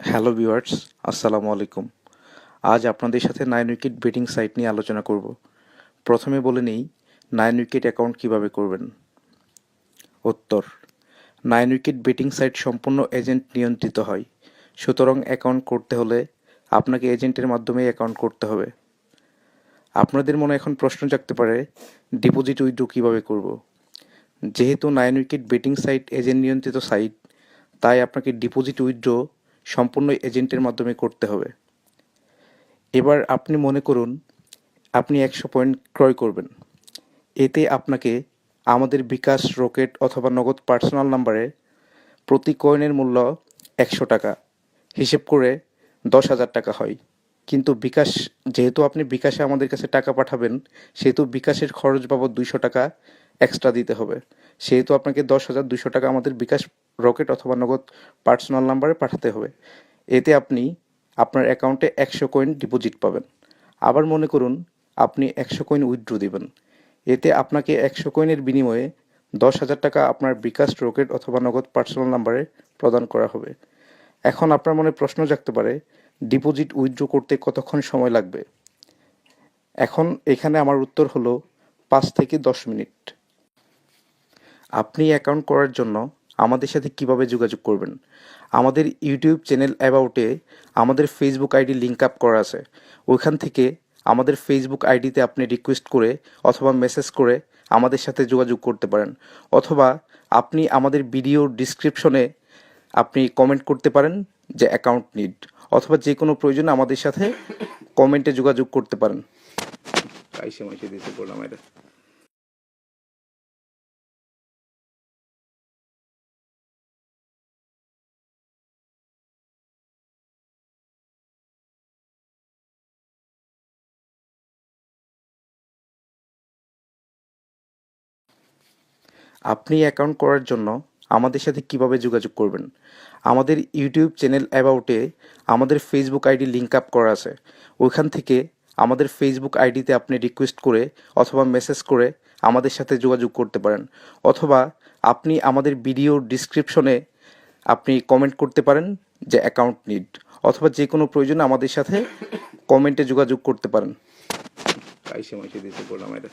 Hello viewers আসসালামু আলাইকুম আজ আপনাদের সাথে নাইন উইকেট বেটিং সাইট নিয়ে আলোচনা করব। প্রথমে বলে নেই নাইন উইকেট অ্যাকাউন্ট কীভাবে করবেন। উত্তর নাইন উইকেট বেটিং সাইট সম্পূর্ণ এজেন্ট নিয়ন্ত্রিত হয়। সুতরাং অ্যাকাউন্ট করতে হলে আপনাকে এজেন্টের মাধ্যমেই অ্যাকাউন্ট করতে হবে। আপনাদের মনে এখন প্রশ্ন জাগতে পারে ডিপোজিট উইথড্র কীভাবে করব। যেহেতু nine wicket betting site agent নিয়ন্ত্রিত সাইট তাই আপনাকে ডিপোজিট উইথড্র সম্পূর্ণ এজেন্টের মাধ্যমে করতে হবে। এবার আপনি মনে করুন, আপনি একশো পয়েন্ট ক্রয় করবেন। এতে আপনাকে আমাদের বিকাশ রকেট অথবা নগদ পার্সোনাল নাম্বারে প্রতি কয়েনের মূল্য একশো টাকা। হিসেব করে দশ হাজার টাকা হয়। কিন্তু বিকাশ, যেহেতু আপনি বিকাশে আমাদের কাছে টাকা পাঠাবেন, সেহেতু বিকাশের খরচ বাবদ দুইশো টাকা এক্সট্রা দিতে হবে। সেহেতু আপনাকে দশ হাজার দুশো টাকা আমাদের বিকাশ রকেট অথবা নগদ পার্সোনাল নাম্বারে পাঠাতে হবে। এতে আপনি আপনার অ্যাকাউন্টে একশো কয়েন ডিপোজিট পাবেন। আবার মনে করুন, আপনি একশো কয়েন উইথড্র দিবেন। এতে আপনাকে একশো কয়েনের বিনিময়ে দশ হাজার টাকা আপনার বিকাশ রকেট অথবা নগদ পার্সোনাল নাম্বারে প্রদান করা হবে। এখন আপনার মনে প্রশ্ন জাগতে পারে ডিপোজিট উইথড্র করতে কতক্ষণ সময় লাগবে? এখন এখানে আমার উত্তর হলো পাঁচ থেকে দশ মিনিট। আপনি অ্যাকাউন্ট করার জন্য আমাদের সাথে কীভাবে যোগাযোগ করবেন? আমাদের ইউটিউব চ্যানেল অ্যাবাউটে আমাদের ফেসবুক আইডি লিঙ্ক আপ করা আছে। ওইখান থেকে আমাদের ফেসবুক আইডিতে আপনি রিকোয়েস্ট করে অথবা মেসেজ করে আমাদের সাথে যোগাযোগ করতে পারেন। অথবা আপনি আমাদের ভিডিও ডিসক্রিপশনে আপনি কমেন্ট করতে পারেন যে অ্যাকাউন্ট নিড অথবা যে কোনো প্রয়োজনে আমাদের সাথে কমেন্টে যোগাযোগ করতে পারেন। আইসে মাইসে দিতে বললাম এটা। আপনি অ্যাকাউন্ট করার জন্য আমাদের সাথে কীভাবে যোগাযোগ করবেন? আমাদের ইউটিউব চ্যানেল অ্যাবাউটে আমাদের ফেসবুক আইডি লিঙ্ক আপ করা আছে। ওইখান থেকে আমাদের ফেসবুক আইডিতে আপনি রিকোয়েস্ট করে অথবা মেসেজ করে আমাদের সাথে যোগাযোগ করতে পারেন। অথবা আপনি আমাদের ভিডিও ডিসক্রিপশনে আপনি কমেন্ট করতে পারেন যে অ্যাকাউন্ট নিড অথবা যে কোনো প্রয়োজনে আমাদের সাথে কমেন্টে যোগাযোগ করতে পারেন। আইসে মাইসে দিতে বললাম এটা।